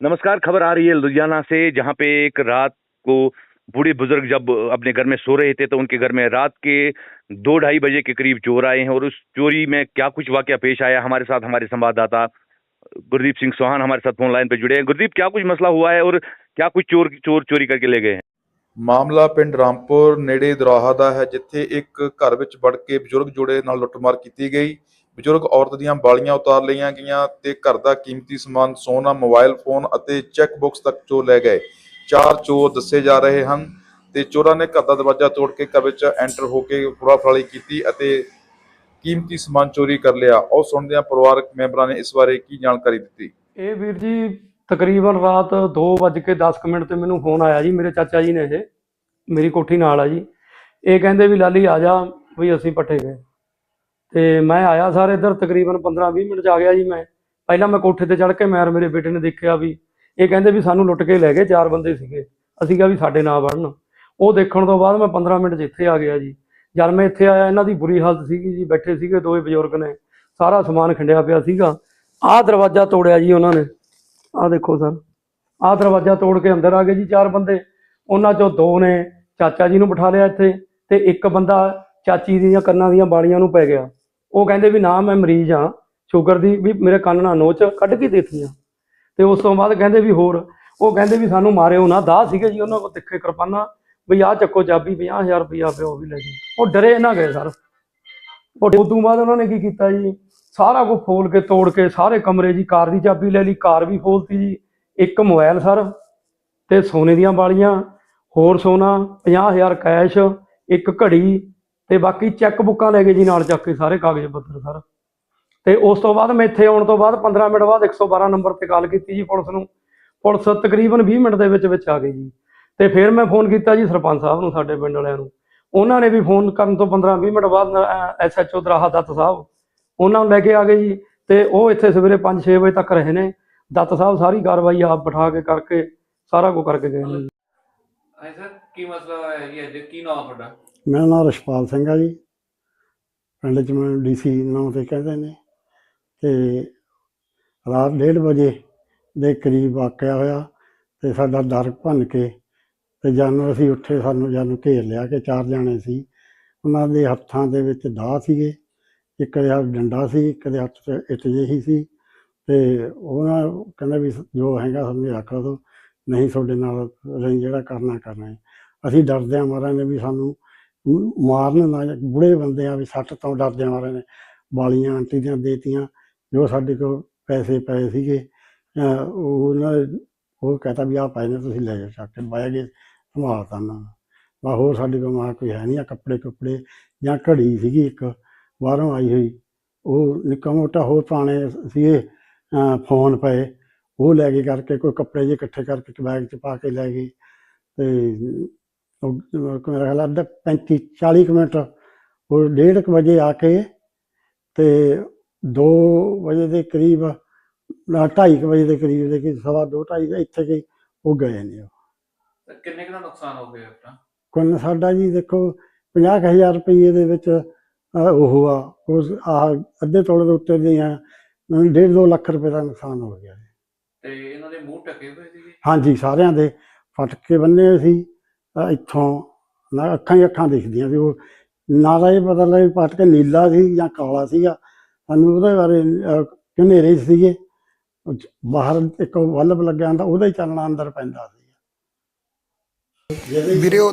नमस्कार खबर आ रही है लुधियाना से जहां पे एक रात को बूढ़े बुजुर्ग जब अपने घर में सो रहे थे तो उनके घर में रात के दो ढाई बजे के करीब चोर आए हैं और उस चोरी में क्या कुछ वाकया पेश आया हमारे साथ हमारे संवाददाता गुरदीप सिंह चौहान हमारे साथ फोन लाइन पे जुड़े हैं गुरदीप क्या कुछ मसला हुआ है और क्या कुछ चोर चोर चोरी करके ले गए हैं ਮਾਮਲਾ ਪਿੰਡ ਰਾਮਪੁਰ ਨੇੜੇ ਦਰਾਹਾ ਦਾ ਹੈ ਜਿੱਥੇ ਇੱਕ ਘਰ ਵਿੱਚ ਵੜ ਕੇ ਬਜ਼ੁਰਗ ਜੋੜੇ ਨਾਲ ਲੁੱਟਮਾਰ ਕੀਤੀ ਗਈ ਬਜ਼ੁਰਗ ਔਰਤ ਦੀਆਂ ਬਾਲੀਆਂ ਉਤਾਰ ਲਈਆਂ ਗਈਆਂ ਤੇ ਘਰ ਦਾ ਕੀਮਤੀ ਸਮਾਨ, ਸੋਨਾ, ਮੋਬਾਈਲ ਫੋਨ ਅਤੇ ਚੈੱਕ ਬੁੱਕਸ ਤੱਕ ਚੋਰ ਲੈ ਗਏ। ਚਾਰ ਚੋਰ ਦੱਸੇ ਜਾ ਰਹੇ ਹਨ ਤੇ ਚੋਰਾਂ ਨੇ ਘਰ ਦਾ ਦਰਵਾਜ਼ਾ ਤੋੜ ਕੇ ਘਰ ਵਿੱਚ ਐਂਟਰ ਹੋ ਕੇ ਫੁਰਾ ਕੀਤੀ ਅਤੇ ਕੀਮਤੀ ਸਮਾਨ ਚੋਰੀ ਕਰ ਲਿਆ। ਉਹ ਸੁਣਦੇ ਹਾਂ ਪਰਿਵਾਰਕ ਮੈਂਬਰਾਂ ਨੇ ਇਸ ਬਾਰੇ ਕੀ ਜਾਣਕਾਰੀ ਦਿੱਤੀ? ਇਹ ਵੀਰ ਜੀ, ਤਕਰੀਬਨ ਰਾਤ 2:10 ਮਿੰਟ ਤੇ ਮੈਨੂੰ ਫੋਨ ਆਇਆ ਜੀ, ਮੇਰੇ ਚਾਚਾ ਜੀ ਨੇ ਇਹ, ਮੇਰੀ ਕੋਠੀ ਨਾਲ ਆ ਜੀ। ਇਹ ਕਹਿੰਦੇ ਵੀ ਲਾਲੀ ਆ ਜਾ, ਵੀ ਅਸੀਂ ਪੱਠੇ ਗਏ। ਤੇ ਮੈਂ ਆਇਆ ਸਰ ਇੱਧਰ ਤਕਰੀਬਨ 15-20 ਮਿੰਟ ਚ ਆ ਗਿਆ ਜੀ ਮੈਂ। ਪਹਿਲਾਂ ਮੈਂ ਕੋਠੇ ਤੇ ਚੜ੍ਹ ਕੇ ਮੈਂ ਔਰ ਮੇਰੇ ਬੇਟੇ ਨੇ ਦੇਖਿਆ ਵੀ ਇਹ ਕਹਿੰਦੇ ਵੀ ਸਾਨੂੰ ਲੁੱਟ ਕੇ ਲੈ ਗਏ ਚਾਰ ਬੰਦੇ ਸੀਗੇ। ਅਸੀਂ ਕਿਹਾ ਵੀ ਸਾਡੇ ਨਾਲ ਵੜਨ ਉਹ ਦੇਖਣ ਤੋਂ ਬਾਅਦ ਮੈਂ 15 ਮਿੰਟ 'ਚ ਇੱਥੇ ਆ ਗਿਆ ਜੀ। ਜਦ ਮੈਂ ਇੱਥੇ ਆਇਆ, ਇਹਨਾਂ ਦੀ ਬੁਰੀ ਹਾਲਤ ਸੀਗੀ ਜੀ, ਬੈਠੇ ਸੀਗੇ ਦੋਵੇਂ ਬਜ਼ੁਰਗ ਨੇ। ਸਾਰਾ ਸਮਾਨ ਖਿੰਡਿਆ ਪਿਆ ਸੀਗਾ। ਆਹ ਦਰਵਾਜ਼ਾ ਤੋੜਿਆ ਜੀ ਉਹਨਾਂ ਨੇ। ਆਹ ਦੇਖੋ ਸਰ। ਆਹ ਦਰਵਾਜ਼ਾ ਤੋੜ ਕੇ ਅੰਦਰ ਆ ਗਏ ਜੀ ਚਾਰ ਬੰਦੇ। ਉਹਨਾਂ ਚੋਂ ਦੋ ਨੇ ਚਾਚਾ ਜੀ ਨੂੰ ਬਿਠਾ ਲਿਆ ਇੱਥੇ ਤੇ ਇੱਕ ਬੰਦਾ ਚਾਚੀ ਦੀਆਂ ਕੰਨਾਂ ਦੀਆਂ ਬਾਲੀਆਂ ਨੂੰ ਪੈ ਗਿਆ। ਉਹ ਕਹਿੰਦੇ ਵੀ ਨਾ ਮੈਂ ਮਰੀਜ਼ ਆ ਸ਼ੂਗਰ ਦੀ ਵੀ ਮੇਰੇ ਕੰਨ ਨਾਲ ਨੋਚ ਕੱਢ ਕੇ ਦੇਤੀਆਂ। ਤੇ ਉਸ ਤੋਂ ਬਾਅਦ ਕਹਿੰਦੇ ਵੀ ਹੋਰ, ਉਹ ਕਹਿੰਦੇ ਵੀ ਸਾਨੂੰ ਮਾਰਿਓ ਨਾ, ਦਾਹ ਸੀਗੇ ਜੀ ਉਹਨਾਂ ਕੋਲ ਤਿੱਖੇ ਕਿਰਪਾਨਾਂ, ਵੀ ਆਹ ਚੱਕੋ ਚਾਬੀ 50000 ਰੁਪਇਆ ਪਿਆ ਉਹ ਵੀ ਲੈ ਜੀ। ਉਹ ਡਰੇ ਨਾ ਗਏ ਸਰ। ਉਹ ਉਦੋਂ ਬਾਅਦ ਉਹਨਾਂ ਨੇ ਕੀ ਕੀਤਾ ਜੀ? ਸਾਰਾ ਕੁਝ ਫੋਲ ਕੇ, ਤੋੜ ਕੇ, ਸਾਰੇ ਕਮਰੇ ਜੀ, ਕਾਰ ਦੀ ਚਾਬੀ ਲੈ ਲਈ, ਕਾਰ ਵੀ ਫੋਲਤੀ ਜੀ। ਇੱਕ ਮੋਬਾਈਲ ਸਰ ਤੇ ਸੋਨੇ ਦੀਆਂ ਵਾਲੀਆਂ, ਹੋਰ ਸੋਨਾ 50000 ਕੈਸ਼, ਇੱਕ ਘੜੀ ਤੇ ਬਾਕੀ ਚੈੱਕ ਬੁੱਕਾਂ ਲੈ ਗਏ ਜੀ ਨਾਲ ਚੱਕ ਕੇ ਸਾਰੇ ਕਾਗਜ਼ ਪੱਤਰ ਸਰ। ਤੇ ਉਸ ਤੋਂ ਬਾਅਦ ਮੈਂ ਇੱਥੇ ਆਉਣ ਤੋਂ ਬਾਅਦ 15 ਮਿੰਟ ਬਾਅਦ 112 ਨੰਬਰ ਤੇ ਕਾਲ ਕੀਤੀ ਜੀ ਪੁਲਿਸ ਨੂੰ। ਪੁਲਿਸ ਤਕਰੀਬਨ 20 ਮਿੰਟ ਦੇ ਵਿੱਚ ਵਿੱਚ ਆ ਗਈ ਜੀ। ਤੇ ਫਿਰ ਮੈਂ ਫੋਨ ਕੀਤਾ ਜੀ ਸਰਪੰਚ ਸਾਹਿਬ ਨੂੰ ਸਾਡੇ ਪਿੰਡ ਵਾਲਿਆਂ ਨੂੰ। ਉਹਨਾਂ ਨੇ ਵੀ ਫੋਨ ਕਰਨ ਤੋਂ 15-20 ਮਿੰਟ ਬਾਅਦ ਐਸਐਚਓ ਦਰਾਹਾ ਦੱਤ ਸਾਹਿਬ, ਉਹਨਾਂ ਨੂੰ ਲੈ ਕੇ ਆ ਗਏ ਜੀ। ਤੇ ਉਹ ਇੱਥੇ ਸਵੇਰੇ 5-6 ਵਜੇ ਤੱਕ ਰਹੇ ਨੇ। ਦੱਤ ਸਾਹਿਬ ਸਾਰੀ ਕਾਰਵਾਈ ਆਪ ਬਿਠਾ ਕੇ ਕਰਕੇ ਸਾਰਾ ਕੁਝ ਕਰਕੇ ਗਏ ਨੇ। ਜੀ ਕੀ ਮਸਲਾ ਹੈ ਜੀ? ਅੱਜ ਕੀ ਨਾਮ ਤੁਹਾਡਾ? ਮੇਰਾ ਨਾਮ ਰਸ਼ਪਾਲ ਸਿੰਘ ਆ ਜੀ। ਪਿੰਡ ਚ ਮੈਨੂੰ ਡੀਸੀ ਨਾਮ ਤੇ ਕਹਿੰਦੇ ਨੇ। ਤੇ ਰਾਤ 1:30 ਵਜੇ ਦੇ ਕਰੀਬ ਵਾਕਿਆ ਹੋਇਆ ਤੇ ਸਾਡਾ ਦਰ ਭੰਨ ਕੇ ਤੇ ਜਾਨੂੰ ਅਸੀਂ ਉੱਠੇ, ਸਾਨੂੰ ਜਾਨੂੰ ਘੇਰ ਲਿਆ ਕਿ ਚਾਰ ਜਾਣੇ ਸੀ। ਉਹਨਾਂ ਦੇ ਹੱਥਾਂ ਦੇ ਵਿੱਚ ਦਾਅ ਸੀਗੇ। ਇੱਕ ਦੇ ਹੱਥ ਡੰਡਾ ਸੀ, ਇੱਕ ਦੇ ਹੱਥ 'ਚ ਇੱਟ ਜਿਹੀ ਸੀ। ਤੇ ਉਹਨਾਂ ਕਹਿੰਦਾ ਵੀ ਜੋ ਹੈਗਾ ਸਾਨੂੰ ਰੱਖ ਲਓ ਨਹੀਂ ਤੁਹਾਡੇ ਨਾਲ ਅਸੀਂ ਜਿਹੜਾ ਕਰਨਾ ਕਰਨਾ ਹੈ। ਅਸੀਂ ਡਰਦਿਆਂ ਮਹਾਰਾਜ ਨੇ ਵੀ ਸਾਨੂੰ ਮਾਰਨ ਨਾ ਬੁੜੇ ਬੰਦੇ ਆ ਵੀ ਸੱਟ ਤੋਂ ਡਰਦਿਆਂ ਮਾਰਾਂ ਨੇ, ਵਾਲੀਆਂ ਆਂਟੀ ਦੀਆਂ ਦੇਤੀਆਂ, ਜੋ ਸਾਡੇ ਕੋਲ ਪੈਸੇ ਪਏ ਸੀਗੇ ਉਹਨਾਂ ਉਹ ਕਹਤਾ ਵੀ ਆ ਪਏ ਨੇ, ਤੁਸੀਂ ਲੈ ਜਾਓ ਚੱਕ ਕੇ ਬਹਿ ਗਏ ਸੰਭਾਲਤਾ ਨਾ। ਬਾ ਹੋਰ ਸਾਡੇ ਕੋਲ ਮਾ ਕੋਈ ਹੈ ਨਹੀਂ ਆ ਕੱਪੜੇ ਕੁੱਪੜੇ ਜਾਂ ਘੜੀ ਸੀਗੀ ਇੱਕ, ਬਾਹਰੋਂ ਆਈ ਹੋਈ, ਉਹ ਨਿੱਕਾ ਮੋਟਾ ਹੋਰ ਪੁਰਾਣੇ ਸੀਗੇ ਫੋਨ ਪਏ, ਉਹ ਲੈ ਕੇ ਕਰਕੇ, ਕੋਈ ਕੱਪੜੇ ਜੇ ਇਕੱਠੇ ਕਰਕੇ ਬੈਗ 'ਚ ਪਾ ਕੇ ਲੈ ਗਈ, ਤੇ ਮੇਰਾ ਖਿਆਲ ਅੱਧਾ 35 40 ਕੁ ਮਿੰਟ ਉਹ ਡੇਢ ਕੁ ਵਜੇ ਆ ਕੇ ਤੇ 2 ਵਜੇ ਦੇ ਕਰੀਬ ਨਾ 2:30 ਵਜੇ ਦੇ ਕਰੀਬ ਦੇ ਕਿ ਸਵਾ 2 2:30 ਇੱਥੇ ਗਈ ਉਹ ਗਏ ਨੇ ਉਹ। ਕਿੰਨੇ ਕੁ ਦਾ ਨੁਕਸਾਨ ਹੋ ਗਿਆ ਆਪਣਾ? ਕੁੱਲ ਸਾਡਾ ਜੀ ਦੇਖੋ 50000 ਰੁਪਏ ਦੇ ਵਿੱਚ ਉਹ ਆ ਉਸ ਆਹ ਅੱਧੇ ਤੋਲੇ ਦੇ ਉੱਤੇ ਦੀਆਂ ਡੇਢ ਦੋ ਲੱਖ ਰੁਪਏ ਦਾ ਨੁਕਸਾਨ ਹੋ ਗਿਆ ਤੇ ਇਹਨਾਂ ਦੇ ਮੂੰਹ ਢੱਕੇ ਹੋਏ ਸੀਗੇ? ਹਾਂਜੀ ਸਾਰਿਆਂ ਦੇ ਫਟਕੇ ਬੰਨੇ ਹੋਏ ਸੀ। ਅਹ ਇੱਥੋਂ ਨਾ ਅੱਖਾਂ ਹੀ ਅੱਖਾਂ ਦਿਖਦੀਆਂ ਸੀ। ਉਹ ਨਾ ਤਾਂ ਇਹ ਪਤਾ ਲੱਗ ਫਟਕੇ ਨੀਲਾ ਸੀ ਜਾਂ ਕਾਲਾ ਸੀਗਾ। ਸਾਨੂੰ ਉਹਦੇ ਬਾਰੇ ਅਹ, ਸੀਗੇ। ਉਹ 'ਚ ਬਾਹਰ ਇੱਕ ਬਲਬ ਲੱਗਿਆ ਹੁੰਦਾ ਉਹਦਾ ਹੀ ਚਾਨਣਾ ਅੰਦਰ ਪੈਂਦਾ ਸੀ ਵੀਰੇ ਉਹ